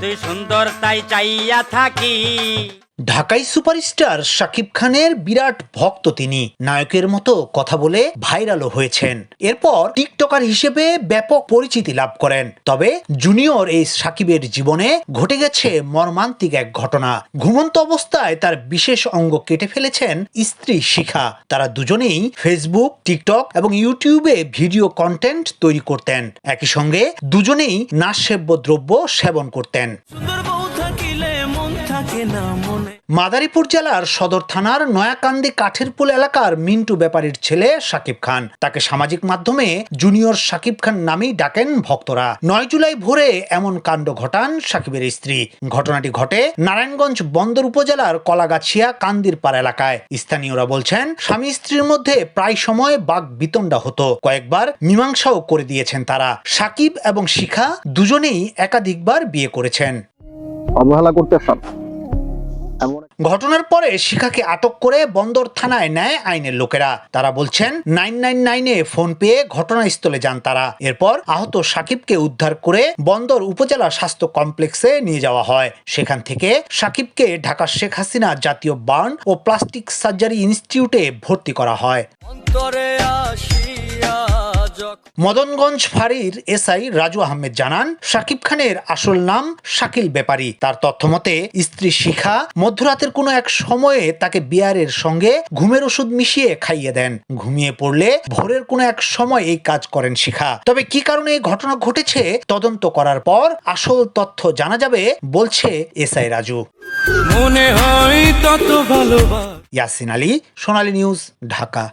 তুই সুন্দর তাই চাইয়া থাকি। ঢাকাই সুপারস্টার শাকিব খানের বিরাট ভক্ত তিনি। নায়কের মতো কথা বলে ভাইরালও হয়েছেন। এরপর টিকটকার হিসেবে ব্যাপক পরিচিতি লাভ করেন। তবে জুনিয়র এই সাকিবের জীবনে ঘটে গেছে মর্মান্তিক এক ঘটনা। ঘুমন্ত অবস্থায় তার বিশেষ অঙ্গ কেটে ফেলেছেন স্ত্রী শিখা। তারা দুজনেই ফেসবুক, টিকটক এবং ইউটিউবে ভিডিও কন্টেন্ট তৈরি করতেন। একই সঙ্গে দুজনেই নাশসেব্য দ্রব্য সেবন করতেন। থাকে না মনে। মাদারীপুর জেলার সদর থানার নয়াকান্দি কাঠেরপুল এলাকার মিন্টু ব্যাপারীর ছেলে সাকিব খান। তাকে সামাজিক মাধ্যমে জুনিয়র সাকিব খান নামেই ডাকেন ভক্তরা। নয় জুলাই ভোরে এমন কাণ্ড ঘটান সাকিবের স্ত্রী। ঘটনাটি ঘটে নারায়ণগঞ্জ বন্দর উপজেলার কলাগাছিয়া কান্দির কান্দিরপাড় এলাকায়। স্থানীয়রা বলছেন স্বামী স্ত্রীর মধ্যে প্রায় সময় বাঘ বিতণ্ডা হতো। কয়েকবার মীমাংসাও করে দিয়েছেন তারা। সাকিব এবং শিখা দুজনেই একাধিকবার বিয়ে করেছেন। অবহেলা করতেছেন এমন ঘটনার পরে শিখাকে আটক করে বন্দর থানায় নেয় আইনের লোকেরা। তারা বলছেন, নাইন নাইন নাইনে ফোন পেয়ে ঘটনাস্থলে যান তারা। এরপর আহত সাকিবকে উদ্ধার করে বন্দর উপজেলা স্বাস্থ্য কমপ্লেক্সে নিয়ে যাওয়া হয়। সেখান থেকে সাকিবকে ঢাকা শেখ হাসিনা জাতীয় বার্ন ও প্লাস্টিক সার্জারি ইনস্টিটিউটে ভর্তি করা হয়। মদনগঞ্জ ফাঁড়ির এসআই রাজু আহমেদ জানান শাকিব খানের আসল নাম শাকিল ব্যাপারী তার তথ্যমতে স্ত্রী শিখা মধ্যরাতের কোনো এক সময়ে তাকে বিয়ারের সঙ্গে ঘুমের ওষুধ মিশিয়ে খাইয়ে দেন। ঘুমিয়ে পড়লে ভোরের কোনো এক সময় এই কাজ করেন শিখা। তবে কি কারণে এই ঘটনা ঘটেছে তদন্ত করার পর আসল তথ্য জানা যাবে বলছে এসআই রাজু। মনে হয় তত ভালোবাস। ইয়াসিন আলী সোনালী নিউজ ঢাকা।